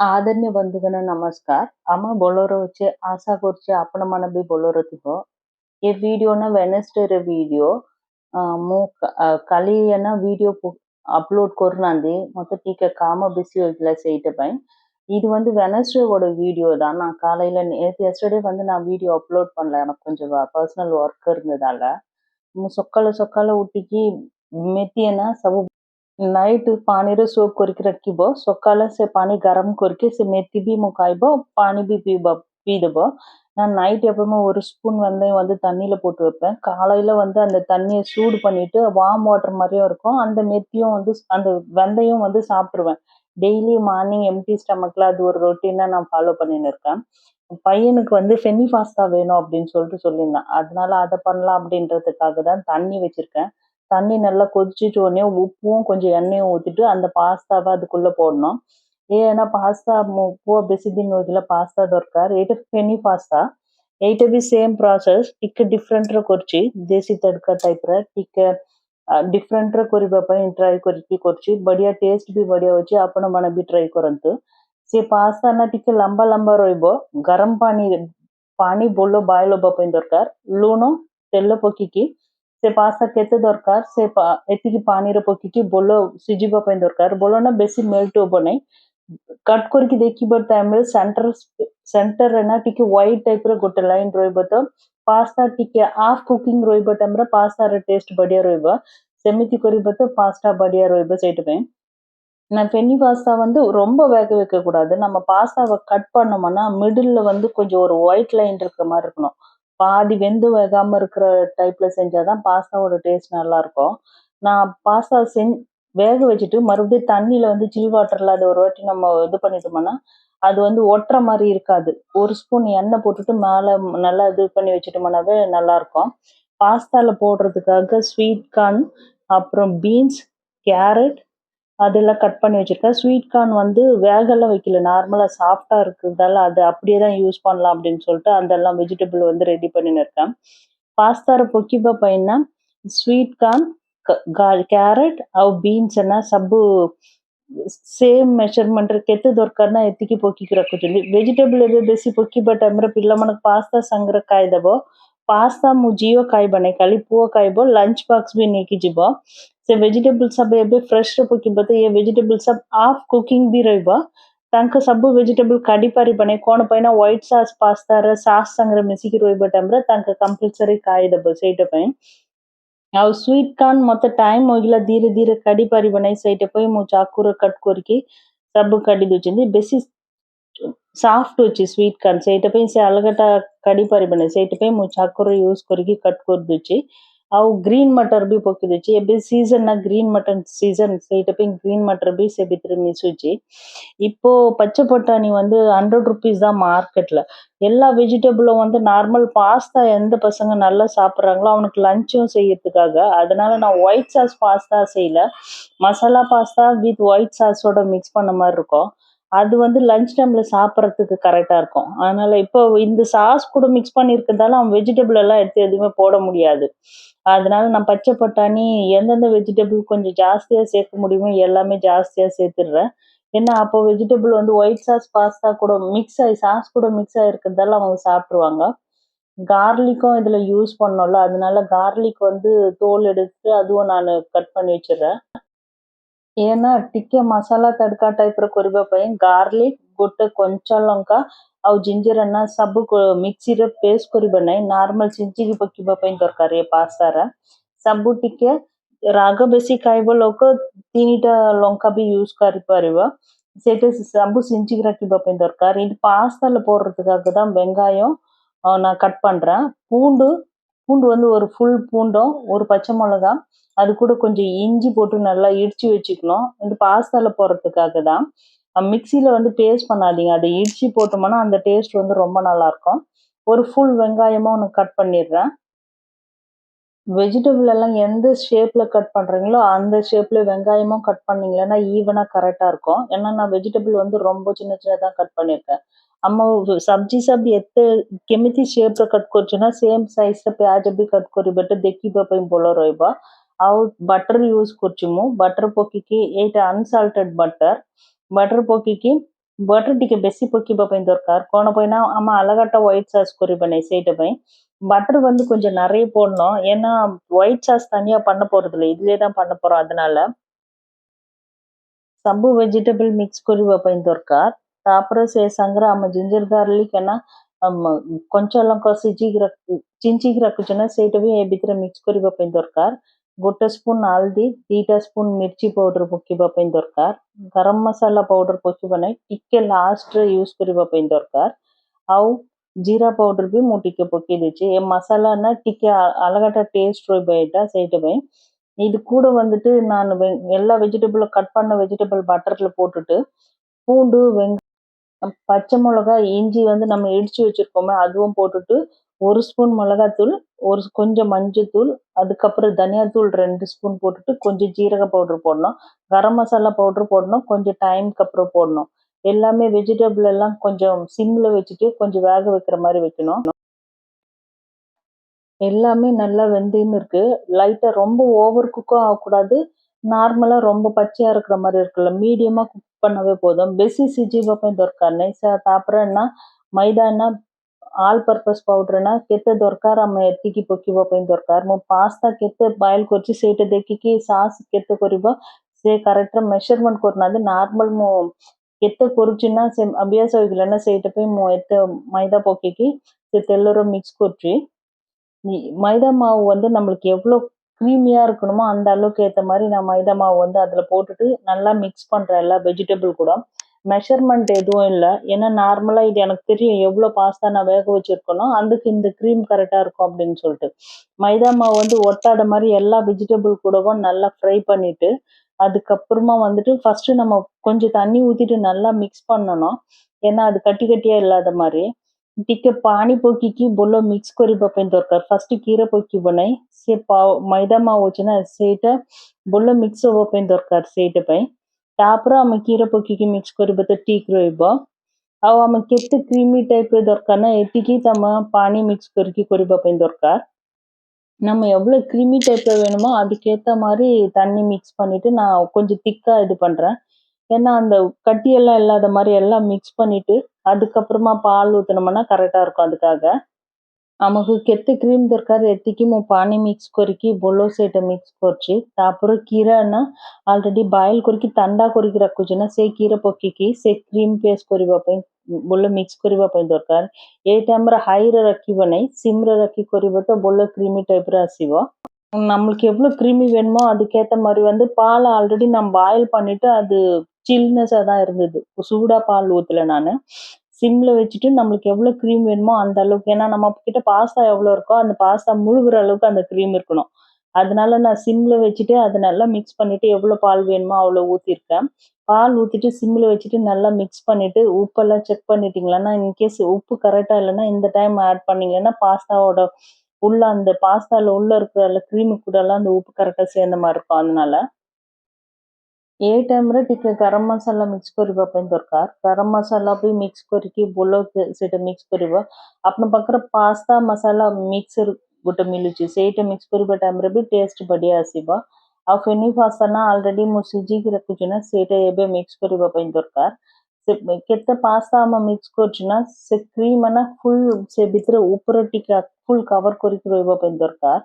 आदरणीय बंधुगण नमस्कार आम्हा बोलोरोचे आशा करचे आपण मन भी बोलोरो थिबो ए वीडियो ना वेडनेसडे रे वीडियो मु काली ना वीडियो అప్లోడ్ కొరనాంది మొత్తం టీకే కామ బిజీ ఇలా చేయటపై இது வந்து வெனஸ்டேவோட வீடியோ தான். நான் காலையில் நேற்று எஸ்டர்டே வந்து நான் வீடியோ அப்லோட் பண்ணல எனக்கு கொஞ்சம் பர்சனல் ஒர்க் இருந்ததால. சொக்கால சொக்கால ஊட்டிக்கு மெத்தியனா சவு नाइट पानी रे सोप சொக்கால रखब பானி கரம் पानी செ करके से मेथी பானி मुकाइब पानी भी पीब पीदब நான் நைட் எப்பவுமே ஒரு ஸ்பூன் வெந்தயம் வந்து தண்ணியில் போட்டு வைப்பேன். காலையில் வந்து அந்த தண்ணியை சூடு பண்ணிவிட்டு வார்ம் வாட்டர் மாதிரியும் இருக்கும். அந்த மெத்தியும் வந்து அந்த வெந்தயம் வந்து சாப்பிடுவேன் டெய்லி மார்னிங் எம்டி ஸ்டமக்கில் அது ஒரு ரொட்டீனாக நான் ஃபாலோ பண்ணின்னு இருக்கேன். பையனுக்கு வந்து ஃபென்னி ஃபாஸ்தா வேணும் அப்படின்னு சொல்லிட்டு சொல்லியிருந்தேன். அதனால அதை பண்ணலாம் அப்படின்றதுக்காக தான் தண்ணி வச்சிருக்கேன். தண்ணி நல்லா கொதிச்சிட்டு உடனே உப்பும் கொஞ்சம் எண்ணெயும் ஊற்றிட்டு அந்த பாஸ்தாவை அதுக்குள்ளே போடணும் ஏன்னா ପାସ୍ତା ମୁଁ ପୁଅ ବେଶୀ ଦିନ ରହିଥିଲା ପାସ୍ତା ଦରକାର ଏଇଟା ଫେନି ପାସ୍ତା ଏଇଟା ବି ସେମ୍ ପ୍ରୋସେସ୍ ଟିକେ ଡିଫରେଣ୍ଟର କରୁଛି ଦେଶୀ ତଡ଼କା ଟାଇପ୍ର ଟିକେ ଡିଫରେଣ୍ଟର କରିବା ପାଇଁ ଟ୍ରାଏ କରିକି କରୁଛି ବଢ଼ିଆ ଟେଷ୍ଟ ବି ବଢ଼ିଆ ଅଛି ଆପଣମାନେ ବି ଟ୍ରାଏ କରନ୍ତୁ ସେ ପାସ୍ତା ନା ଟିକେ ଲମ୍ବା ଲମ୍ବା ରହିବ ଗରମ ପାଣି ପାଣି ବୋଲ ବଏଲ୍ ହେବା ପାଇଁ ଦରକାର ଲୁଣ ତେଲ ପକେଇକି ସେ ପାସ୍ତା କେତେ ଦରକାର ସେ ଏତିକି ପାଣିରେ ପକେଇକି ବୋଲ ସିଝିବା ପାଇଁ ଦରକାର ବୋଲ ନା ବେଶୀ ମେଲ୍ଟ ହବ ନାହିଁ କଟ୍ କରିକି ଦେଖିବା ଟାଇମ୍ରେ ସେଣ୍ଟର ସେଣ୍ଟରରେ ନା ଟିକେ ହ୍ୱାଇଟ୍ ଟାଇପ୍ର ଗୋଟେ ଲାଇନ୍ ରହିବ ତ ପାସ୍ତା ଟିକେ ହାଫ୍ କୁକିଂ ରହିବ ଟାଇମ୍ରେ ପାସ୍ତାର ଟେଷ୍ଟ ବଢ଼ିଆ ରହିବ ସେମିତି କରିବ ତ ପାସ୍ତା ବଢ଼ିଆ ରହିବ ସେଇଥିପାଇଁ நான் பென்னி பாஸ்தா வந்து ரொம்ப வேக வைக்கக்கூடாது நம்ம பாஸ்தாவை கட் பண்ணோம்னா மிடில் வந்து கொஞ்சம் ஒரு ஒயிட் லைன் இருக்கிற மாதிரி இருக்கணும் பாதி வெந்து வேகாம இருக்கிற டைப்ல செஞ்சாதான் பாஸ்தாவோட டேஸ்ட் நல்லா இருக்கும் நான் பாஸ்தா செஞ் வேக வச்சுட்டு மறுபடியும் தண்ணியில வந்து சில் வாட்டர்ல அதை ஒரு வாட்டி நம்ம இது பண்ணிட்டோம்னா அது வந்து ஒட்டுற மாதிரி இருக்காது. ஒரு ஸ்பூன் எண்ணெய் போட்டுட்டு மேலே நல்லா இது பண்ணி வச்சுட்டோம்னாவே நல்லா இருக்கும் போடுறதுக்காக ஸ்வீட் கார்ன் அப்புறம் பீன்ஸ் கேரட் அதெல்லாம் கட் பண்ணி வச்சுருக்கேன். ஸ்வீட் கார்ன் வந்து வேகெல்லாம் வைக்கல. நார்மலாக சாஃப்டாக இருக்கிறதால அது அப்படியே தான் யூஸ் பண்ணலாம் அப்படின்னு சொல்லிட்டு அதெல்லாம் வெஜிடபிள் வந்து ரெடி பண்ணின்னு இருக்கேன். பாஸ்தார பொக்கிப்பா பையனா ஸ்வீட் கார்ன் ಕ್ಯಾರೆಟ್ ಅವು ಬೀನ್ಸ್ ಅನ್ನ ಸಬ್ಬು ಸೇಮ್ ಮೆಷರ್ಮೆಂಟ್ ಕೆತ್ತು ದೊರಕನ್ನ எத்திக்கி பொக்கிக்கிறக்கு சொல்லி வெஜிடபிள் ಎದೆ ಬೇಸಿ ಪೊಕ್ಕಿ ಬಟ್ ಅಂದ್ರೆ ಪಿಲ್ಲ ಮನಕ್ ಪಾಸ್ತಾ ಸಂಗ್ರ ಕಾಯ್ದಬೋ ಪಾಸ್ತಾ ಮು ಜೀವ ಕಾಯಿ ಬನೆ ಕಲಿ ಪೂವ ಕಾಯ್ಬೋ ಲಂಚ್ ಬಾಕ್ಸ್ ಬಿ ನೀಕಿಜಿಬೋ ସେ ଭେଜିଟେବଲ ସବୁ ଏବେ ଫ୍ରେଶରେ ପକେଇବ ତ ଏ ଭେଜିଟେବଲ ସବୁ ହାଫ୍ କୁକିଂ ବି ରହିବ ତାଙ୍କ ସବୁ ଭେଜିଟେବଲ କାଢି ପାରିବନି କଣ ପାଇଁ ନା ହ୍ୱାଇଟ୍ ସସ୍ ପାସ୍ତାର ସାସ୍ ସାଙ୍ଗରେ ମିଶିକି ରହିବା ଟାଇମ୍ରେ ତାଙ୍କ କମ୍ପଲସରି ଖାଇଦେବ ସେଇଟା ପାଇଁ ଆଉ ସ୍ୱିଟ୍ କର୍ଣ୍ଣ ମତେ ଟାଇମ୍ ହୋଇଗଲା ଧୀରେ ଧୀରେ କାଢି ପାରିବ ନାହିଁ ସେଇଟା ପାଇଁ ମୁଁ ଚାକୁରେ କଟ୍ କରିକି ସବୁ କାଢି ଦଉଛନ୍ତି ବେଶୀ ସଫ୍ଟ ଅଛି ସ୍ୱିଟ୍ କର୍ଣ୍ଣ ସେଇଟା ପାଇଁ ସେ ଅଲଗାଟା କାଢି ପାରିବ ନାହିଁ ସେଇଟା ପାଇଁ ମୁଁ ଚାକୁରେ ୟୁଜ୍ କରିକି କଟ୍ କରିଦଉଛି ಅವು ಗ್ರೀನ್ மட்டர் ಬಿ ಪೊಕ್ಕಿದುಚಿ ಎಬ್ಬೆ சீசன்னா ನ மட்டன் சீசன் ಸೀಸನ್ ಸ್ಲೈಟ್ ಅಪ್ಪಿಂಗ್ ಗ್ರೀನ್ ಮಟರ್ ಬಿ செபித்திரு மிசுச்சி இப்போ பச்சை பட்டாணி வந்து ஹண்ட்ரட் ருபீஸ் தான் மார்க்கெட்டில் எல்லா வெஜிடபிளும் வந்து நார்மல் பாஸ்தா எந்த பசங்க நல்லா சாப்பிட்றாங்களோ அவனுக்கு லஞ்சும் செய்யறதுக்காக அதனால நான் ஒயிட் சாஸ் பாஸ்தா செய்யல மசாலா பாஸ்தா வித் ஒயிட் சாஸோட மிக்ஸ் பண்ண மாதிரி இருக்கும் அது வந்து லஞ்ச் டைம்ல சாப்பிட்றதுக்கு கரெக்டாக இருக்கும். அதனால இப்போ இந்த சாஸ் கூட மிக்ஸ் பண்ணியிருக்கிறதால அவன் வெஜிடபிள் எல்லாம் எடுத்து எதுவுமே போட முடியாது. அதனால நான் பச்சை பட்டாணி எந்தெந்த வெஜிடபிள் கொஞ்சம் ஜாஸ்தியாக சேர்க்க முடியுமோ எல்லாமே ஜாஸ்தியாக சேர்த்துடுறேன். ஏன்னா அப்போ வெஜிடபிள் வந்து ஒயிட் சாஸ் பாஸ்தா கூட மிக்ஸ் ஆகி சாஸ் கூட மிக்ஸ் ஆகிருக்கிறதால அவங்க சாப்பிட்ருவாங்க கார்லிக்கும் இதில் யூஸ் பண்ணோம்ல அதனால கார்லிக் வந்து தோல் எடுத்து அதுவும் நான் கட் பண்ணி வச்சிடுறேன். ଏନା ଟିକେ ମସଲା ତଡ଼କା ತಡ್ಕ ಟೈಪ್ ರ ಕೊರಿಬೆಪೊಯ್ಯಿ ಗಾರ್ಲಿಕ್ ಬೊಟ್ ಕೊಂಚ ಲೊಂಕ ಅವು ಜಿಂಜರನ್ನ ಸಬ್ಬು ಮಿಕ್ಸಿ ಡ್ ಪೇಸ್ಟ್ ಕೊರಿಬೆಂಡಾಯಿ ನಾರ್ಮಲ್ ಸಿಂಚಿಗೆ ಬೊಕ್ಕಿಬೆ ಪೈನ್ ತೊರಕಾರಿ ಪಾಸ್ತಾರ ಸಬ್ಬು ಟಿಕ್ಕೆ ರಾಗ ಬೆಸಿ ಕಾಯಿಬೊ ಲೋಕ ತೀನಿಟ ಲೊಂಕ ಬಿ ಯೂಸ್ ಕರಿಪರಿಬೊ ಸೇಟು ಸಬ್ಬು ಸಿಂಚಿಗೆ ರಕ್ಕಿಬೆ ಪೈನ್ ತೊರಕಾರಿ ಇದು ಪಾಸ್ತಾಲ போடுறதுக்காக தான் வெங்காயம் நான் கட் பண்ணுறேன் பூண்டு பூண்டு வந்து ஒரு ஃபுல் பூண்டும் ஒரு பச்சை மிளகா அது கூட கொஞ்சம் இஞ்சி போட்டு நல்லா இடிச்சு வச்சுக்கணும். இந்த பாஸ்தால போடுறதுக்காக தான் மிக்சியில் வந்து பேஸ்ட் பண்ணாதீங்க. அதை இடிச்சு போட்டோம்னா அந்த டேஸ்ட் வந்து ரொம்ப நல்லா இருக்கும் ஒரு ஃபுல் வெங்காயமும் ஒன்று கட் பண்ணிடுறேன். வெஜிடபிள் எல்லாம் எந்த ஷேப்பில் கட் பண்ணுறீங்களோ அந்த ஷேப்பில் வெங்காயமும் கட் பண்ணீங்கன்னா ஈவனாக கரெக்டாக இருக்கும். ஏன்னா நான் வெஜிடபிள் வந்து ரொம்ப சின்ன சின்னதாக கட் பண்ணியிருக்கேன். ଆମ ସବଜି ସବୁ ଏତେ କେମିତି ସେପ୍ର କଟ୍ କରୁଛୁ ନା ସେମ୍ ସାଇଜ୍ର ପିଆଜ ବି କଟ୍ କରିବାଟା ଦେଖିବା ପାଇଁ ଭଲ ରହିବ ଆଉ ବଟର ୟୁଜ୍ କରୁଛି ମୁଁ ବଟର ପକେଇକି ଏଇଟା ଅନସଲ୍ଟେଡ୍ ବଟର ବଟର ପକେଇକି ବଟର ଟିକେ ବେଶୀ ପକେଇବା ପାଇଁ ଦରକାର କଣ ପାଇଁ ନା ଆମ அழகாட்ட ஒயிட் சாஸ் କରିବା ନାହିଁ ସେଇଟା ପାଇଁ பட்டர் வந்து கொஞ்சம் நிறைய போடணும் ஏன்னா ஒயிட் சாஸ் தனியா பண்ண போறது இல்லை இதுலயே தான் பண்ண போறோம் அதனால ସବୁ ଭେଜିଟେବଲ ମିକ୍ସ କରିବା ପାଇଁ ଦରକାର ତାପରେ ସେ ସାଙ୍ଗରେ ଆମ ଜିଞ୍ଜର ଗାର୍ଲିକ ନା ଆମ କଞ୍ଚା ଲଙ୍କା ସିଝିକି ରଖ ଚିଞ୍ଚିକି ରଖୁଛୁ ନା ସେଇଟା ବି ଏ ଭିତରେ ମିକ୍ସ କରିବା ପାଇଁ ଦରକାର ଗୋଟେ ସ୍ପୁନ ହଳଦୀ ଦିଟା ସ୍ପୁନ ମିର୍ଚି ପାଉଡର ପକେଇବା ପାଇଁ ଦରକାର ଗରମ ମସଲା ପାଉଡର ପକେଇବା ନାହିଁ ଟିକେ ଲାଷ୍ଟରେ ୟୁଜ କରିବା ପାଇଁ ଦରକାର ଆଉ ଜିରା ପାଉଡର ବି ମୁଁ ଟିକେ ପକେଇ ଦେଇଛି ଏ மசாலா ନା ଟିକେ அழகாட்ட டேஸ்ட் ରହିବ ଏଇଟା ସେଇଟା ପାଇଁ இது கூட வந்துட்டு நான் வெ- எல்லா வெஜிடபிளும் கட் பண்ண வெஜிடபிள் பட்டர்ல போட்டுட்டு பூண்டு வெங்காயம் பச்சை மிளகாய் இஞ்சி வந்து நம்ம இடித்து வச்சுருக்கோமே அதுவும் போட்டுட்டு ஒரு ஸ்பூன் மிளகாத்தூள் ஒரு ஸ்- கொஞ்சம் மஞ்சத்தூள் அதுக்கப்புறம் தனியாத்தூள் ரெண்டு ஸ்பூன் போட்டுட்டு கொஞ்சம் ஜீரக பவுடர் போடணும். கரம் மசாலா பவுடர் போடணும் கொஞ்சம் டைமுக்கு அப்புறம் போடணும். எல்லாமே வெஜிடபிள் எல்லாம் கொஞ்சம் சிம்மில் வச்சுட்டு கொஞ்சம் வேக வைக்கிற மாதிரி வைக்கணும். எல்லாமே நல்லா வெந்துன்னு இருக்குது லைட்டாக ரொம்ப ஓவர் குக்கும் ஆகக்கூடாது. నార్మల్గా రొంబ పచ్చిగా இருக்கிற மாதிரி இருக்குல்ல மீடியமாக குக் பண்ணவே போதும் బెసి సిజీ పాపం దొరకాలి సో తాపరన్న మైదాన ಆಲ್ ಪರ್ಪಸ್ ಪೌಡ್ರನ ಕೆತ್ತೆ ದೊರ್ಕಾರ ಆಮೇಲೆ ಎತ್ತಿಗೆ ಪೊಕ್ಕಿವ ಪೈನ್ ದೊರ್ಕಾರ ಮು ಪಾಸ್ತಾ ಕೆತ್ತೆ ಬಾಯ್ಲ್ ಕೊರ್ಚಿ ಸೇಟ ದೆಕ್ಕಿಗೆ ಸಾಸ್ ಕೆತ್ತೆ ಕೊರಿಬ ಸೇ ಕರೆಕ್ಟ್ ಮೆಷರ್ಮೆಂಟ್ ಕೊರ್ನ ಅದು ನಾರ್ಮಲ್ ಮು ಕೆತ್ತೆ ಕೊರ್ಚಿನ ಸೆ ಅಭ್ಯಾಸ ಹೋಗಿಲ್ಲನ ಸೇಟ ಪೈ ಮು ಎತ್ತೆ ಮೈದಾ ಪೊಕ್ಕಿಗೆ ಸೆ ತೆಲ್ಲರ ಮಿಕ್ಸ್ ಕೊರ್ಚಿ மைதா மாவு வந்து நம்மளுக்கு எவ்வளோ க்ரீமியாக இருக்கணுமோ அந்த அளவுக்கு ஏற்ற மாதிரி நான் மைதா மாவு வந்து அதில் போட்டுட்டு நல்லா மிக்ஸ் பண்ணுறேன் எல்லா வெஜிடபிள் கூட. மெஷர்மெண்ட் எதுவும் இல்லை. ஏன்னா நார்மலாக இது எனக்கு தெரியும் எவ்வளோ பாஸ்தா நான் வேக வச்சிருக்கணும் அதுக்கு இந்த க்ரீம் கரெக்டாக இருக்கும் அப்படின்னு சொல்லிட்டு. மைதா மாவு வந்து ஒட்டாத மாதிரி எல்லா வெஜிடபிள் கூடவும் நல்லா ஃப்ரை பண்ணிவிட்டு அதுக்கப்புறமா வந்துட்டு ஃபஸ்ட்டு நம்ம கொஞ்சம் தண்ணி ஊற்றிட்டு நல்லா மிக்ஸ் பண்ணணும். ஏன்னா அது கட்டி கட்டியாக இல்லாத மாதிரி. ଟିକେ ପାଣି ପକେଇକି ଭଲ ମିକ୍ସ କରିବା ପାଇଁ ଦରକାର ଫାର୍ଷ୍ଟ କ୍ଷୀର ପକେଇବ ନାହିଁ ସେ ମଇଦା ମାଉ ଅଛି ନା ସେଇଟା ଭଲ ମିକ୍ସ ହେବା ପାଇଁ ଦରକାର ସେଇଟା ପାଇଁ ତାପରେ ଆମେ କ୍ଷୀର ପକେଇକି ମିକ୍ସ କରିବା ତ ଠିକ୍ ରହିବ ଆଉ ଆମେ କେତେ କ୍ରିମି ଟାଇପ୍ର ଦରକାର ନା ଏତିକି ତମ ପାଣି ମିକ୍ସ କରିକି କରିବା ପାଇଁ ଦରକାର நம்ம எவ்வளோ கிரிமி டைப்பில் வேணுமோ அதுக்கேற்ற மாதிரி தண்ணி மிக்ஸ் பண்ணிவிட்டு நான் கொஞ்சம் திக்காக இது பண்ணுறேன் ஏன்னா அந்த கட்டியெல்லாம் இல்லாத மாதிரி எல்லாம் மிக்ஸ் பண்ணிவிட்டு அதுக்கப்புறமா பால் ஊற்றினோம்னா கரெக்டாக இருக்கும் அதுக்காக ଆମକୁ କେତେ କ୍ରିମ୍ ଦରକାର ଏତିକି ମୁଁ ପାଣି ମିକ୍ସ କରିକି ବୋଲ ସେଇଟା ମିକ୍ସ କରୁଛି ତାପରେ କ୍ଷୀର ନା ଅଲରେଡି ବଏଲ କରିକି ଥଣ୍ଡା କରିକି ରଖୁଛି ନା ସେଇ କ୍ଷୀର ପକେଇକି ସେ କ୍ରିମ୍ ପେଷ୍ଟ କରିବା ପାଇଁ ବୋଲ ମିକ୍ସ କରିବା ପାଇଁ ଦରକାର ଏଇ ଟାଇମ୍ରେ ହାଇରେ ରଖିବ ନାହିଁ ସିମ୍ରେ ରଖି କରିବ ତ ବୋଲ କ୍ରିମி டைப்ல ଆସିବ நம்மளுக்கு எவ்வளோ க்ரீமி வேணுமோ அதுக்கேற்ற மாதிரி வந்து பால் ஆல்ரெடி நான் பாயில் பண்ணிட்டு அது சில்னஸாக தான் இருந்தது. சூடாக பால் ஊற்றல நான். சிம்மில் வச்சுட்டு நம்மளுக்கு எவ்வளோ க்ரீம் வேணுமோ அந்த அளவுக்கு. ஏன்னா நம்ம கிட்ட பாஸ்தா எவ்வளோ இருக்கோ அந்த பாஸ்தா முழுகிற அளவுக்கு அந்த க்ரீம் இருக்கணும். அதனால நான் சிம்மில் வச்சுட்டு அதை நல்லா மிக்ஸ் பண்ணிவிட்டு எவ்வளோ பால் வேணுமோ அவ்வளோ ஊற்றிருக்கேன் பால் ஊற்றிட்டு சிம்மில் வச்சுட்டு நல்லா மிக்ஸ் பண்ணிவிட்டு உப்பெல்லாம் செக் பண்ணிட்டீங்களான்னா இன்கேஸ் உப்பு கரெக்டாக இல்லைன்னா இந்த டைம் ஆட் பண்ணிங்கன்னா பாஸ்தாவோட உள்ள அந்த பாஸ்தால உள்ள இருக்கிற க்ரீமு கூட எல்லாம் அந்த உப்பு கரெக்டாக சேர்ந்த மாதிரி இருக்கும் அதனால ଏ ଟାଇମ୍ରେ ଟିକେ ଗରମ ମସଲା ମିକ୍ସ କରିବା ପାଇଁ ଦରକାର ଗରମ ମସଲା ବି ମିକ୍ସ କରିକି ଭଲ ସେ- ସେଇଟା ମିକ୍ସ କରିବ ଆପଣଙ୍କ ପାଖରେ ପାସ୍ତା ମସଲା ମିକ୍ସର ଗୋଟେ ମିଳୁଛି ସେଇଟା ମିକ୍ସ କରିବା ଟାଇମ୍ରେ ବି ଟେଷ୍ଟ ବଢ଼ିଆ ଆସିବ ଆଉ ଫେନି ପାସ୍ତା ନା ଅଲରେଡି ମୁଁ ସିଝିକି ରଖୁଛି ନା ସେଇଟା ଏବେ ମିକ୍ସ କରିବା ପାଇଁ ଦରକାର ସେ କେତେ ପାସ୍ତା ଆମେ ମିକ୍ସ କରୁଛୁ ନା ସେ କ୍ରିମ୍ ନା ଫୁଲ୍ ସେ ଭିତରେ ଉପରେ ଟିକେ ଫୁଲ୍ କଭର କରିକି ରହିବା ପାଇଁ ଦରକାର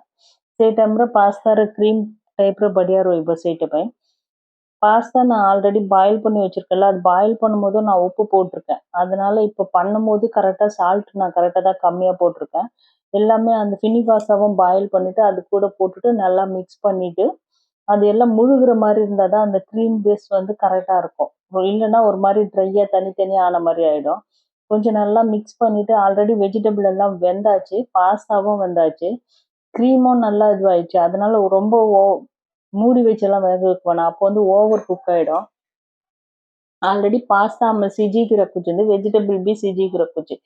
ସେଇ ଟାଇମ୍ରେ ପାସ୍ତାର କ୍ରିମ୍ ଟାଇପ୍ର ବଢ଼ିଆ ରହିବ ସେଇଟା ପାଇଁ பாஸ்தா நான் ஆல்ரெடி பாயில் பண்ணி வச்சிருக்கேன்ல அது பாயில் பண்ணும்போது நான் உப்பு போட்டிருக்கேன் அதனால இப்போ பண்ணும்போது கரெக்டாக சால்ட் நான் கரெக்டாக தான் கம்மியாக போட்டிருக்கேன் எல்லாமே அந்த ஃபினி பாஸ்தாவும் பாயில் பண்ணிட்டு அது கூட போட்டுட்டு நல்லா மிக்ஸ் பண்ணிட்டு அது எல்லாம் முழுகிற மாதிரி இருந்தால் தான் அந்த க்ரீம் பேஸ் வந்து கரெக்டாக இருக்கும். இல்லைன்னா ஒரு மாதிரி ட்ரையாக தனித்தனியாக ஆன மாதிரி ஆகிடும் கொஞ்சம் நல்லா மிக்ஸ் பண்ணிவிட்டு ஆல்ரெடி வெஜிடபிள் எல்லாம் வெந்தாச்சு பாஸ்தாவும் வெந்தாச்சு. க்ரீமும் நல்லா இதுவாகிடுச்சு அதனால ரொம்ப ஓ மூடி வச்செல்லாம் வேக வைப்பேன் அப்போ வந்து ஓவர் குக் ஆகிடும் ஆல்ரெடி பாஸ்தா நம்ம சிஜிக்கிற குச்சிருந்து வெஜிடபிள் பி சிஜிக்கிற కుచి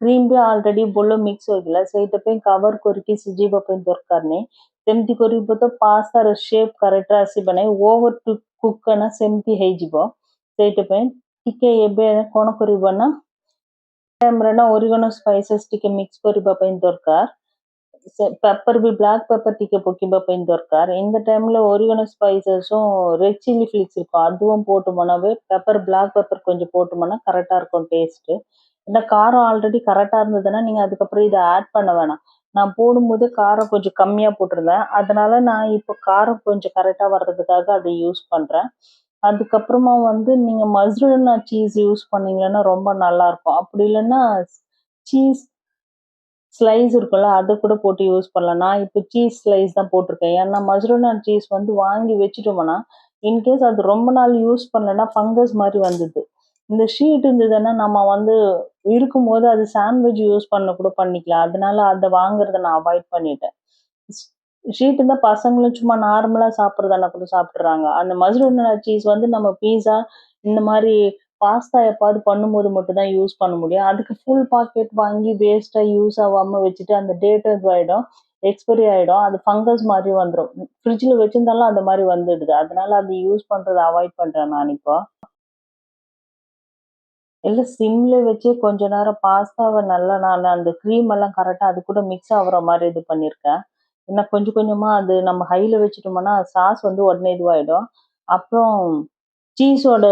க்ரீம் బి ఆల్రెడీ బొల్లో మిక్స్ ಹೋಗಿಲ್ಲ సో கவர் కవర్ కొరికి సిజీబపై దొరకారని ସେମିତି କରିବ ତ ପାସ୍ତାର ସେପ୍ କରେକ୍ଟ ଆସିବ ନାହିଁ ଓଭର କୁକ୍ ନା ସେମିତି ହେଇଯିବ ସେଇଟା ପାଇଁ ଟିକେ ଏବେ କଣ କରିବ ନା ଟାଇମ୍ରେ ନା ଓରିଗନ ସ୍ପାଇସେସ୍ ଟିକେ ମିକ୍ସ କରିବା ପାଇଁ ଦରକାର ପେପର ବି ବ୍ଲାକ୍ ପେପର ଟିକେ ପକେଇବା ପାଇଁ ଦରକାର இந்த டைம்ல ஒரிகனோ ஸ்பைசஸும் ரெட் சில்லி ஃபிளிக்ஸ் இருக்கும் அதுவும் போட்டோம்னாவே பெப்பர் பிளாக் பெப்பர் கொஞ்சம் போட்டோம்னா கரெக்டாக இருக்கும் டேஸ்ட்டு இந்த காரம் ஆல்ரெடி கரெக்டாக இருந்ததுன்னா நீங்கள் அதுக்கப்புறம் இதை ஆட் பண்ண வேணாம் நான் போடும்போது காரம் கொஞ்சம் கம்மியாக போட்டிருந்தேன். அதனால நான் இப்போ காரம் கொஞ்சம் கரெக்டாக வர்றதுக்காக அதை யூஸ் பண்ணுறேன் அதுக்கப்புறமா வந்து நீங்கள் மஸ்ருனா சீஸ் யூஸ் பண்ணீங்கன்னா ரொம்ப நல்லா இருக்கும் அப்படி இல்லைன்னா சீஸ் ஸ்லைஸ் இருக்குல்ல அதை கூட போட்டு யூஸ் பண்ணலாம். நான் இப்போ சீஸ் ஸ்லைஸ் தான் போட்டிருக்கேன். ஏன்னா மஸ்ருனா சீஸ் வந்து வாங்கி வச்சுட்டோம்னா இன்கேஸ் அது ரொம்ப நாள் யூஸ் பண்ணலைன்னா ஃபங்கஸ் மாதிரி வந்தது. இந்த ஷீட் இருந்ததுன்னா நம்ம வந்து இருக்கும்போது அது சாண்ட்விச் யூஸ் பண்ண கூட பண்ணிக்கலாம். அதனால அதை வாங்குறத நான் அவாய்ட் பண்ணிட்டேன். ஷீட் இருந்தால் பசங்களும் சும்மா நார்மலாக சாப்பிட்றதான கூட சாப்பிட்றாங்க. அந்த மஸ்ரூனா சீஸ் வந்து நம்ம பீஸா இந்த மாதிரி பாஸ்தா எப்பாவது பண்ணும்போது மட்டும்தான் யூஸ் பண்ண முடியும். அதுக்கு ஃபுல் பாக்கெட் வாங்கி வேஸ்ட்டாக யூஸ் ஆகாமல் வச்சுட்டு அந்த டேட் ஆகிடும் எக்ஸ்பைரி ஆகிடும் அது ஃபங்கஸ் மாதிரி வந்துடும் ஃப்ரிட்ஜில் வச்சிருந்தாலும் அந்த மாதிரி வந்துடுது. அதனால அது யூஸ் பண்ணுறதை அவாய்ட் பண்ணுறேன் நான் இப்போ. எல்லாம் சிம்ல வச்சு கொஞ்ச நேரம் பாஸ்தாவை நல்லா நான் அந்த க்ரீம் எல்லாம் கரெக்டாக அது கூட மிக்ஸ் ஆகுற மாதிரி இது பண்ணியிருக்கேன் ஏன்னா கொஞ்சம் கொஞ்சமாக அது நம்ம ஹையில் வச்சுட்டோம்னா சாஸ் வந்து உடனே இதுவாகிடும் அப்புறம் சீஸோட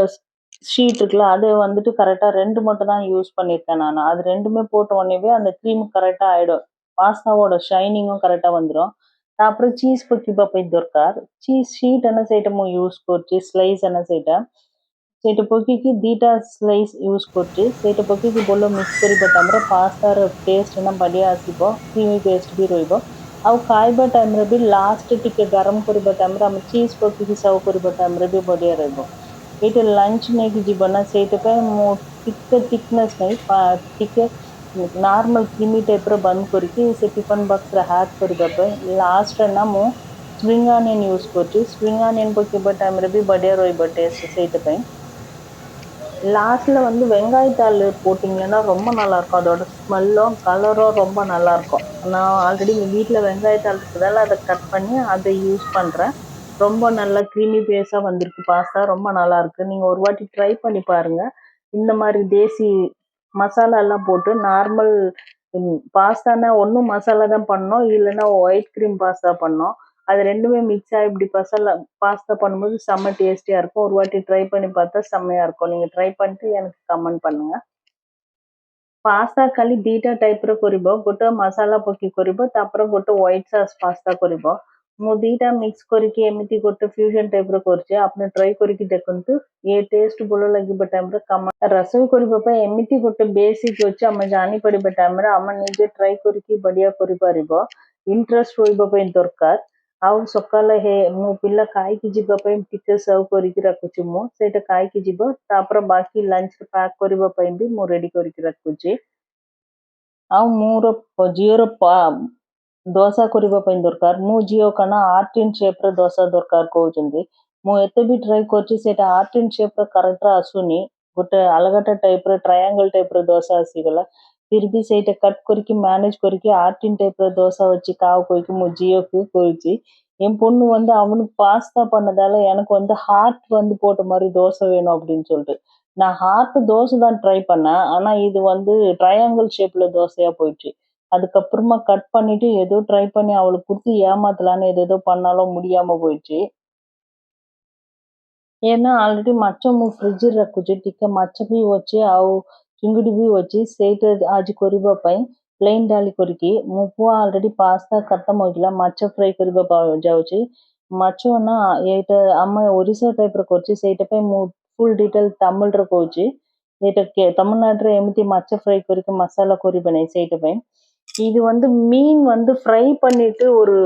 ஷீட் இருக்குல்ல அது வந்துட்டு கரெக்டாக ரெண்டு மட்டும் தான் யூஸ் பண்ணியிருக்கேன் நான். அது ரெண்டுமே போட்ட உடனேவே அந்த க்ரீம் கரெக்டாக ஆகிடும் பாஸ்தாவோட ஷைனிங்கும் కరెక్ట్గా வந்துடும் అప్పుడు చీజ్ పొక్కి పోయి దొరకారు சீஸ் ஷீட் என்ன సైటము யூஸ் போச்சு ஸ்லைஸ் என்ன సైట ସେଇଟା ସେଇଟା ପକେଇକି ଦୁଇଟା ସ୍ଲାଇସ୍ ୟୁଜ୍ କରୁଛି ସେଇଟା ପକେଇକି ଭଲ ମିକ୍ସ କରିବା ଟାଇମ୍ରେ ପାସ୍ତାର ଟେଷ୍ଟ ନା ବଢ଼ିଆ ଆସିବ କ୍ରିମି ଟେଷ୍ଟ ବି ରହିବ ଆଉ ଖାଇବା ଟାଇମ୍ରେ ବି ଲାଷ୍ଟ ଟିକେ ଗରମ କରିବା ଟାଇମ୍ରେ ଆମେ ଚିଜ୍ ପକେଇକି ସର୍ଭ କରିବା ଟାଇମ୍ରେ ବି ବଢ଼ିଆ ରହିବ ଏଇଟା ଲଞ୍ଚ ନେଇକି ଯିବ ନା ସେଇଥିପାଇଁ ମୁଁ ଟିକେ ଥିକନେସ୍ ନେଇ ଟିକେ ନର୍ମାଲ କ୍ରିମି ଟାଇପ୍ର ବନ୍ଦ କରିକି ସେ ଟିଫନ୍ ବକ୍ସରେ ହ୍ୟାକ୍ କରିବା ପାଇଁ ଲାଷ୍ଟରେ ନା ମୁଁ ସ୍ପ୍ରିଙ୍ଗ ଅନିୟନ୍ ୟୁଜ୍ କରୁଛି ସ୍ପ୍ରିଙ୍ଗ ଅନିୟନ୍ ପକେଇବା ଟାଇମ୍ରେ ବି ବଢ଼ିଆ ରହିବ ଟେଷ୍ଟ ସେଇଥିପାଇଁ லாஸ்ட்ல வந்து வெங்காயத்தாள் போட்டிங்கன்னா ரொம்ப நல்லாயிருக்கும். அதோட ஸ்மெல்லும் கலரும் ரொம்ப நல்லாயிருக்கும். நான் ஆல்ரெடி எங்கள் வீட்டில் வெங்காயத்தாள் இருக்கிறதால அதை கட் பண்ணி அதை யூஸ் பண்ணுறேன் ரொம்ப நல்லா க்ரீமி பேஸாக வந்திருக்கு பாஸ்தா ரொம்ப நல்லாயிருக்கு. நீங்கள் ஒரு வாட்டி ட்ரை பண்ணி பாருங்கள் இந்த மாதிரி தேசி மசாலாலாம் போட்டு நார்மல் பாஸ்தானா ஒன்றும் மசாலா தான் பண்ணோம். இல்லைன்னா ஒயிட் க்ரீம் பாஸ்தா பண்ணோம். அது ரெண்டுமே மிக்ஸ் ஆகி இப்படி பசல பாஸ்தா பண்ணும்போது செம்ம டேஸ்டியாக இருக்கும் ஒரு வாட்டி ட்ரை பண்ணி பார்த்தா செம்மையாக இருக்கும் நீங்கள் ட்ரை பண்ணிட்டு எனக்கு கமெண்ட் பண்ணுங்கள் ପାସ୍ତା ଖାଲି ଦୁଇଟା ଟାଇପ୍ର କରିବ ଗୋଟେ ମସଲା ପକେଇ କରିବ ତାପରେ ଗୋଟେ ହ୍ୱାଇଟ୍ ସସ୍ ପାସ୍ତା କରିବ ମୁଁ ଦୁଇଟା ମିକ୍ସ କରିକି ଏମିତି ଗୋଟେ ଫ୍ୟୁଜନ୍ ଟାଇପ୍ର କରିଛି ଆପଣ ଟ୍ରାଏ କରିକି ଦେଖନ୍ତୁ ଏ ଟେଷ୍ଟ ଭଲ ଲାଗିବ ଟାଇମ୍ରେ କାମ ରୋଷେଇ କରିବା ପାଇଁ ଏମିତି ଗୋଟେ ବେସିକ୍ ଅଛି ଆମେ ଜାଣିପାରିବା ଟାଇମ୍ରେ ଆମେ ନିଜେ ଟ୍ରାଏ କରିକି ବଢ଼ିଆ କରିପାରିବ ଇଣ୍ଟରେଷ୍ଟ ରହିବା ପାଇଁ ଦରକାର ଆଉ ସକାଳେ ହେ ମୋ ପିଲା ଖାଇକି ଯିବା ପାଇଁ ଟିକେ ସର୍ଭ କରିକି ରଖୁଛି ମୁଁ ସେଇଟା ଖାଇକି ଯିବ ତାପରେ ବାକି ଲଞ୍ଚରେ ପ୍ୟାକ୍ କରିବା ପାଇଁ ବି ମୁଁ ରେଡ଼ି କରିକି ରଖୁଛି ଆଉ ମୋର ଝିଅର ଦୋସା କରିବା ପାଇଁ ଦରକାର ମୋ ଝିଅ କାଣା ଆର୍ଟ ଇନ୍ ସେପ୍ର ଦୋସା ଦରକାର କହୁଛନ୍ତି ମୁଁ ଏତେ ବି ଟ୍ରାଏ କରୁଛି ସେଇଟା ଆର୍ଟ ଇନ୍ ସେପ୍ର କରେକ୍ଟର ଆସୁନି ଗୋଟେ ଅଲଗାଟା ଟାଇପ୍ର ଟ୍ରାୟାଙ୍ଗଲ ଟାଇପ୍ର ଦୋସା ଆସିଗଲା திருப்பி சைட்டை கட் करके மேனேஜ் கொறிக்கி ஆர்டின் டைப்ல தோசை வச்சு காவு கொறிக்கி முஜ்ஜியோக்கு கொறிச்சு என் பொண்ணு வந்து அவனுக்கு பாஸ்தா பண்ணதால எனக்கு வந்து ஹார்ட் வந்து போட்ட மாதிரி தோசை வேணும் அப்படின்னு சொல்லிட்டு. நான் ஹார்ட் தோசை தான் ட்ரை பண்ணேன். ஆனால் இது வந்து ட்ரையாங்கிள் ஷேப்பில் தோசையாக போயிடுச்சு. அதுக்கப்புறமா கட் பண்ணிட்டு ஏதோ ட்ரை பண்ணி அவளுக்கு கொடுத்து ஏமாத்தலான்னு எதோ பண்ணாலும் முடியாமல் போயிடுச்சு. ஏன்னா ஆல்ரெடி ಮಚ್ಚ ಫ್ರಿಜ್ ರಕ್ಕುಚು ಟಿಕ್ಕ ಮಚ್ಚ ಬಿ ವಚ್ಚಿ ఇంగుడివి వచ్చి స్ట్రైట్ ఆజ్ కొరిబా పై ಪ್ಲೈನ್ ಡಾಲಿ ಕೊರಿಕಿ ಮುಪ್ಪು ಆಲ್ರೆಡಿ ಪಾಸ್ತಾ ಕತ್ತಮ್ ಹೋಗಿಲ್ಲ ಮಚ್ಚ ಫ್ರೈ ಕೊರಿಬ ಜಾವುಚಿ ಮಚ್ಚೋನ ಏಟ ಅಮ್ಮ ಒರಿಸ್ಸಾ ಟೈಪ್ ರ ಕೊರ್ಚಿ ಸೇಟ ಪೈ ಮೂ ಫುಲ್ ಡೀಟೇಲ್ ತಮಿಳ್ ರ ಕೋಚಿ ಏಟಕ್ಕೆ ತಮಿಳ್ನಾಡು ರ ಎಮಿತಿ ಮಚ್ಚ ಫ್ರೈ ಕೊರಿಕ ಮಸಾಲಾ ಕೊರಿಬನೆ ಸೇಟ ಪೈ இது வந்து மீன் வந்து ஃப்ரை பண்ணிட்டு ஒரு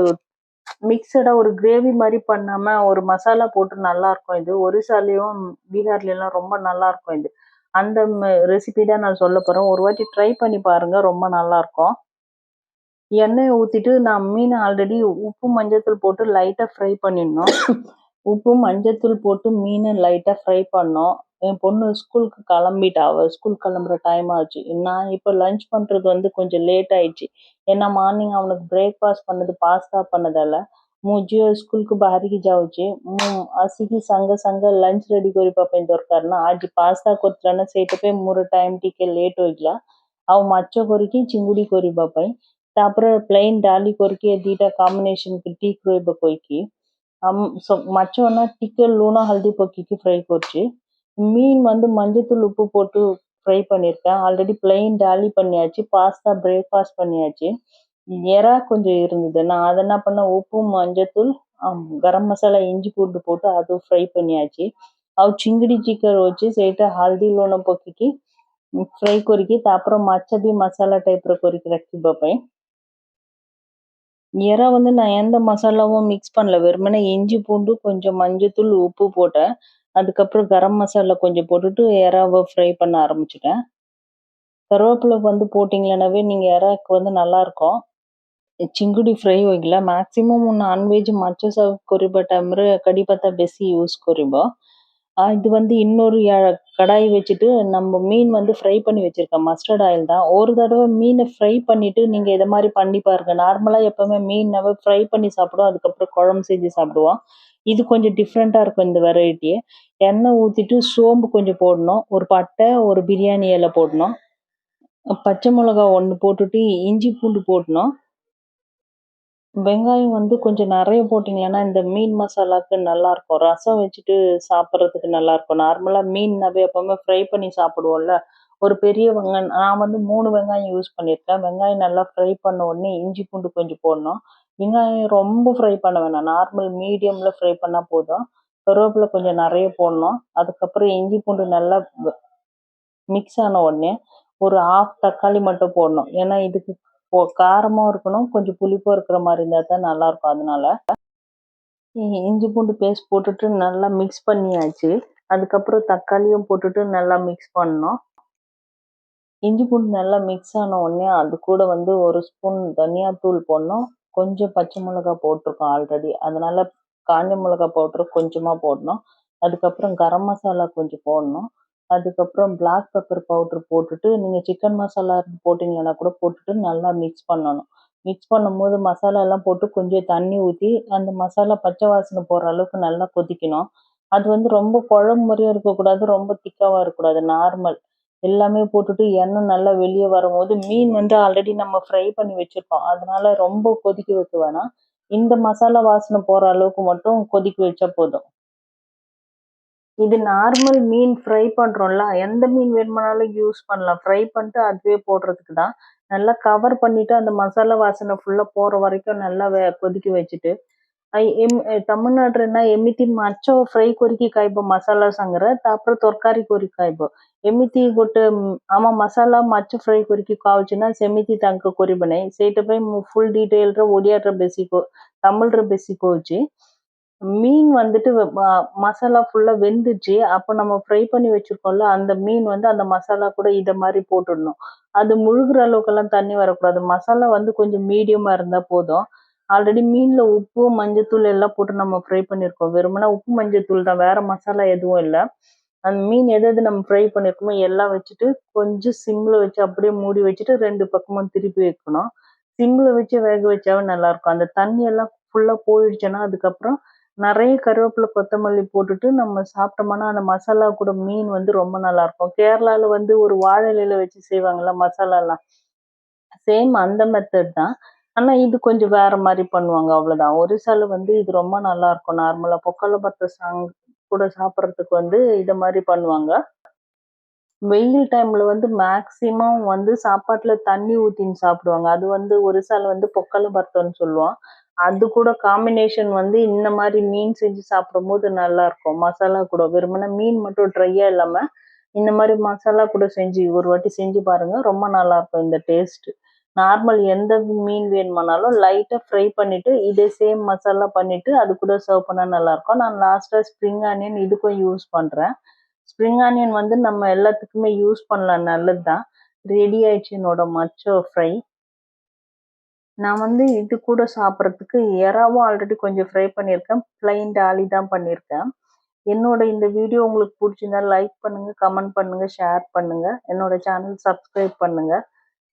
மிக்சடா ஒரு கிரேவி மாதிரி பண்ணாம ஒரு மசாலா போட்டு நல்லா இருக்கும் இது ஒரிசாலையும் பீகார்ல எல்லாம் ரொம்ப நல்லா இருக்கும் இது அந்த ரெசிபி தான் நான் சொல்ல போகிறேன் ஒரு வாட்டி ட்ரை பண்ணி பாருங்கள் ரொம்ப நல்லாயிருக்கும் எண்ணெயை ஊற்றிட்டு நான் மீனை ஆல்ரெடி உப்பு மஞ்சத்தூள் போட்டு லைட்டாக ஃப்ரை பண்ணிடணும். உப்பு மஞ்சத்தூள் போட்டு மீனை லைட்டாக ஃப்ரை பண்ணோம். என் பொண்ணு ஸ்கூலுக்கு கிளம்பிட்டா. அவள் ஸ்கூல் கிளம்புற டைம் ஆச்சு. நான் இப்போ லஞ்ச் பண்ணுறது வந்து கொஞ்சம் லேட் ஆயிடுச்சு. ஏன்னா மார்னிங் அவனுக்கு பிரேக்ஃபாஸ்ட் பண்ணது பாஸ்தா பண்ணதால் ମୁଁ ଝିଅ ସ୍କୁଲକୁ ବାହାରିକି ଯାଉଛି ମୁଁ ଆସିକି ସାଙ୍ଗେ ସାଙ୍ଗେ ଲଞ୍ଚ ରେଡ଼ି କରିବା ପାଇଁ ଦରକାର ନା ଆଜି ପାସ୍ତା କରିଥିଲା ନା ପାଇଁ ମୋର ଟାଇମ୍ ଟିକେ ଲେଟ୍ ହୋଇଗଲା ଆଉ ମାଛ କରିକି ଚିଙ୍ଗୁଡ଼ି କରିବା ପାଇଁ ତାପରେ ପ୍ଲେନ୍ ଡାଲି କରିକି ଏ ଦୁଇଟା କମ୍ବିନେସନ୍କି ଠିକ୍ ରହିବ କହିକି ମାଛ ନା ଟିକେ ଲୁଣ ହଳଦୀ ପକେଇକି ஃப்ரை କରୁଛି மீன் வந்து மஞ்சத்தூள் உப்பு போட்டு ஃப்ரை பண்ணியிருக்கேன் ஆல்ரெடி பிளெயின் டாலி பண்ணியாச்சு பாஸ்தா பிரேக்ஃபாஸ்ட் பண்ணியாச்சு எறா கொஞ்சம் இருந்தது. நான் அதை என்ன பண்ணேன்? உப்பு மஞ்சத்தூள் கரம் மசாலா இஞ்சி பூண்டு போட்டு அது ஃப்ரை பண்ணியாச்சு. ಅವು ಚಿಂಗಡಿ ಚಿಕನ್ வச்சு ಸೇಟ ஹல்தி ಲೋಣ ಪೊಕ್ಕಿಕಿ ஃப்ரை ಕೊರಿಕಿ அப்புறம் ಮಚ್ಚ மசாலா டைப்பில் ಟೈಪ್ ರ ಕೊರಿಕಿ ರಕ್ಕಿ வந்து நான் எந்த மசாலாவும் மிக்ஸ் பண்ணல. வெறுமனே இஞ்சி பூண்டு கொஞ்சம் மஞ்சத்தூள் உப்பு போட்டேன். அதுக்கப்புறம் கரம் மசாலா கொஞ்சம் போட்டுட்டு இறாவை ஃப்ரை பண்ண ஆரம்பிச்சிட்டேன். கருவேப்பிலை வந்து போட்டிங்களேனாவே நீங்கள் இறாக்கு வந்து நல்லாயிருக்கும் ಚಿಂಗುಡಿ ಫ್ರೈ ಹೋಯ್ಗ್ಲಾ ಮ್ಯಾಕ್ಸಿಮಮ್ ನಾನ್ವೆಜ್ ಮಚ್ಚು ಸಹ ಕೊರಿಬ டைம் கடிபத்தா பெசி யூஸ் குறிப்போம் இது வந்து இன்னொரு கடாய் வச்சுட்டு நம்ம மீன் வந்து ஃப்ரை பண்ணி வச்சுருக்கேன் மஸ்டர்ட் ஆயில் தான். ஒரு தடவை மீனை ஃப்ரை பண்ணிவிட்டு நீங்கள் இதை மாதிரி பண்ணி பாருங்க. நார்மலாக எப்போவுமே மீனை ஃப்ரை பண்ணி சாப்பிடுவோம். அதுக்கப்புறம் குழம்பு செஞ்சு சாப்பிடுவோம். இது கொஞ்சம் டிஃப்ரெண்ட்டாக இருக்கும் இந்த வெரைட்டியை எண்ணெய் ஊற்றிட்டு சோம்பு கொஞ்சம் போடணும். ஒரு பட்டை ஒரு பிரியாணி இலை போடணும். பச்சை மிளகா ஒன்று போட்டுட்டு இஞ்சி பூண்டு போடணும். வெங்காயம் வந்து கொஞ்சம் நிறைய போட்டிங்களேன்னா இந்த மீன் மசாலாவுக்கு நல்லாயிருக்கும். ரசம் வச்சுட்டு சாப்பிட்றதுக்கு நல்லாயிருக்கும். நார்மலாக மீன்னாவே எப்போவுமே ஃப்ரை பண்ணி சாப்பிடுவோம்ல. ஒரு பெரிய வெங்காயம் நான் வந்து மூணு வெங்காயம் யூஸ் பண்ணியிருக்கேன். வெங்காயம் நல்லா ஃப்ரை பண்ண உடனே இஞ்சி பூண்டு கொஞ்சம் போடணும். வெங்காயம் ரொம்ப ஃப்ரை பண்ண வேணாம். நார்மல் மீடியமில் ஃப்ரை பண்ணால் போதும். கருவேப்பிலை கொஞ்சம் நிறைய போடணும். அதுக்கப்புறம் இஞ்சி பூண்டு நல்லா மிக்ஸ் ஆன உடனே ஒரு ஆஃப் தக்காளி மட்டும் போடணும். ஏன்னா இதுக்கு காரமும் இருக்கணும் கொஞ்சம் புளிப்பும் இருக்கிற மாதிரி இருந்தால் தான் நல்லாயிருக்கும் அதனால. இஞ்சி பூண்டு பேஸ்ட் போட்டுட்டு நல்லா மிக்ஸ் பண்ணியாச்சு. அதுக்கப்புறம் தக்காளியும் போட்டுட்டு நல்லா மிக்ஸ் பண்ணோம் இஞ்சி பூண்டு நல்லா மிக்ஸ் ஆன உடனே அது கூட வந்து ஒரு ஸ்பூன் தனியாத்தூள் போடணும். கொஞ்சம் பச்சை மிளகா போட்டிருக்கோம் ஆல்ரெடி அதனால காஞ்ச மிளகா பவுட்ரு கொஞ்சமாக போடணும். அதுக்கப்புறம் கரம் மசாலா கொஞ்சம் போடணும். அதுக்கப்புறம் பிளாக் பெப்பர் பவுட்ரு போட்டுட்டு நீங்கள் சிக்கன் மசாலா போட்டிங்கன்னா கூட போட்டுட்டு நல்லா மிக்ஸ் பண்ணணும். மிக்ஸ் பண்ணும்போது மசாலா எல்லாம் போட்டு கொஞ்சம் தண்ணி ஊற்றி அந்த மசாலா பச்சை வாசனை போகிற அளவுக்கு நல்லா கொதிக்கணும். அது வந்து ரொம்ப குழம்பு மாதிரியும் இருக்கக்கூடாது ரொம்ப திக்காவாக இருக்கக்கூடாது நார்மல் எல்லாமே போட்டுட்டு எண்ணெய் நல்லா வெளியே வரும்போது மீன் வந்து ஆல்ரெடி நம்ம ஃப்ரை பண்ணி வச்சுருக்கோம். அதனால ரொம்ப கொதிக்க வைக்க வேணாம். இந்த மசாலா வாசனை போகிற அளவுக்கு மட்டும் கொதிக்க வச்சா போதும். இது நார்மல் மீன் ஃப்ரை பண்ணுறோம்ல எந்த மீன் வேணுமானாலும் யூஸ் பண்ணலாம். ஃப்ரை பண்ணிட்டு அதுவே போடுறதுக்கு தான். நல்லா கவர் பண்ணிவிட்டு அந்த மசாலா வாசனை ஃபுல்லாக போகிற வரைக்கும் நல்லா வே கொதிக்க வச்சுட்டு எம் ತಮಿಳ್ನಾಡ್ರನ್ನ எமித்தி ಮಚ್ಚೋ ஃப்ரை ಕೊರಿಕಿ ಕಾಯ್ಬೋ மசாலா சங்கரை ತಾಪ್ರ தொற்காரி ಕೊರಿ ಕಾಯ್ಬೋ ಎಮಿತಿ ಗೊಟ್ಟು ಆಮ ಮಸಾಲಾ ಮಚ್ಚ ಫ್ರೈ ಕೊರಿಕಿ ಕಾವಚಿನ ಸೆಮಿತಿ ತಂಕ ಕೊರಿಬನೆ ಸೇಟ ಪೈ ಫುಲ್ ಡೀಟೇಲ್ ರ ಒಡಿಯಾಟ್ರ ಬೆಸಿಕೋ ತಮಿಳ್ರ ಬೆಸಿಕೋಚಿ மீன் வந்துட்டு வ மசாலா ஃபுல்லா வெந்துச்சு. அப்ப நம்ம ஃப்ரை பண்ணி வச்சிருக்கோம்ல, அந்த மீன் வந்து அந்த மசாலா கூட இத மாதிரி போட்டுடணும். அது முழுகுற அளவுக்கெல்லாம் தண்ணி வரக்கூடாது. மசாலா வந்து கொஞ்சம் மீடியமா இருந்தா போதும். ஆல்ரெடி மீன்ல உப்பு, மஞ்சத்தூள் எல்லாம் போட்டு நம்ம ஃப்ரை பண்ணியிருக்கோம். வெறுமனே உப்பு, மஞ்சத்தூள் தான். வேற மசாலா எதுவும் இல்லை அந்த மீன் எது எது நம்ம ஃப்ரை பண்ணிருக்கோமோ எல்லாம் வச்சுட்டு, கொஞ்சம் சிம்ல வச்சு அப்படியே மூடி வச்சுட்டு ரெண்டு பக்கமும் திருப்பி வைக்கணும். சிம்ல வச்சு வேக வச்சாவே நல்லா இருக்கும் அந்த தண்ணி எல்லாம் ஃபுல்லா போயிடுச்சுன்னா, அதுக்கப்புறம் நிறைய கருவேப்பிலை கொத்தமல்லி போட்டுட்டு நம்ம சாப்பிட்டோம்னா அந்த மசாலா கூட மீன் வந்து ரொம்ப நல்லா இருக்கும் கேரளாவில் வந்து ஒரு வாழை இலையில வச்சு செய்வாங்கல்ல மசாலாலாம். சேம் அந்த மெத்தட் தான். ஆனால் இது கொஞ்சம் வேற மாதிரி பண்ணுவாங்க அவ்வளோதான் ஒரிசால வந்து இது ரொம்ப நல்லா இருக்கும் நார்மலாக பொக்கல பத்த சாங் கூட சாப்பிட்றதுக்கு வந்து இதை மாதிரி பண்ணுவாங்க. வெயில் டைம்ல வந்து மேக்சிமம் வந்து சாப்பாட்டுல தண்ணி ஊத்தின்னு சாப்பிடுவாங்க. அது வந்து ஒரிசால வந்து பொக்கல பர்த்தம்னு சொல்லுவோம் அது கூட காம்பினேஷன் வந்து இந்த மாதிரி மீன் செஞ்சு சாப்பிடும்போது நல்லா இருக்கும். மசாலா கூட வெறுமனே மீன் மட்டும் ட்ரையா இல்லாம இந்த மாதிரி மசாலா கூட செஞ்சு ஒரு வாட்டி செஞ்சு பாருங்க ரொம்ப நல்லா இருக்கும் இந்த டேஸ்ட் நார்மல் எந்த மீன் வேணுமானாலும் லைட்டாக ஃப்ரை பண்ணிட்டு இதே சேம் மசாலா பண்ணிவிட்டு அது கூட சர்வ் பண்ணால் நல்லாயிருக்கும் நான் லாஸ்ட்டாக ஸ்ப்ரிங் ஆனியன் இதுக்கும் யூஸ் பண்ணுறேன் ஸ்ப்ரிங் ஆனியன் வந்து நம்ம எல்லாத்துக்குமே யூஸ் பண்ணலாம் நல்லது தான் ரெடி ஆயிடுச்சு என்னோட மச்சோ ஃப்ரை நான் வந்து இது கூட சாப்பிட்றதுக்கு எறாவும் ஆல்ரெடி கொஞ்சம் ஃப்ரை பண்ணியிருக்கேன். பிளைன் டாலி தான் பண்ணியிருக்கேன். என்னோட இந்த வீடியோ உங்களுக்கு பிடிச்சிருந்தா லைக் பண்ணுங்கள் கமெண்ட் பண்ணுங்கள் ஷேர் பண்ணுங்கள் என்னோட சேனல் சப்ஸ்கிரைப் பண்ணுங்கள்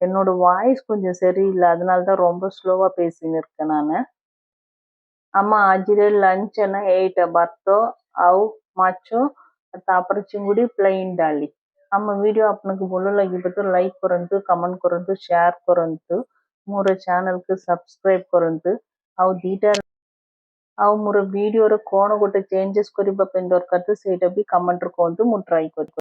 என்னோட வாய்ஸ் கொஞ்சம் சரியில்லை அதனால தான் ரொம்ப ஸ்லோவாக பேசின்னு இருக்கேன் நான். அம்மா அஜிரே லஞ்ச் என்ன? எயிட் பர்த்தோ அவு மாச்சோ? ತಾಪರಚಿಂಗುಡಿ ಪ್ಲೈನ್ ಡಾಲಿ ನಮ್ಮ ವಿಡಿಯೋ ಅಪ್ಪನಿಗೆ ಬೊಲೋ ಲಗಿಬತ್ತು ಲೈಕ್ ಕೊರಂತು ಕಮೆಂಟ್ ಕೊರಂತು ಶೇರ್ ಕೊರಂತು ମୋର ଚ୍ୟାନେଲକୁ ସବସ୍କ୍ରାଇବ୍ କରନ୍ତୁ ଆଉ ଦୁଇଟା ଆଉ ମୋର ଭିଡ଼ିଓର କ'ଣ ଗୋଟେ ଚେଞ୍ଜେସ୍ କରିବା ପାଇଁ ଦରକାର ତ ସେଇଟା ବି କମେଣ୍ଟରେ କୁହନ୍ତୁ ମୁଁ ଟ୍ରାଏ କରିବି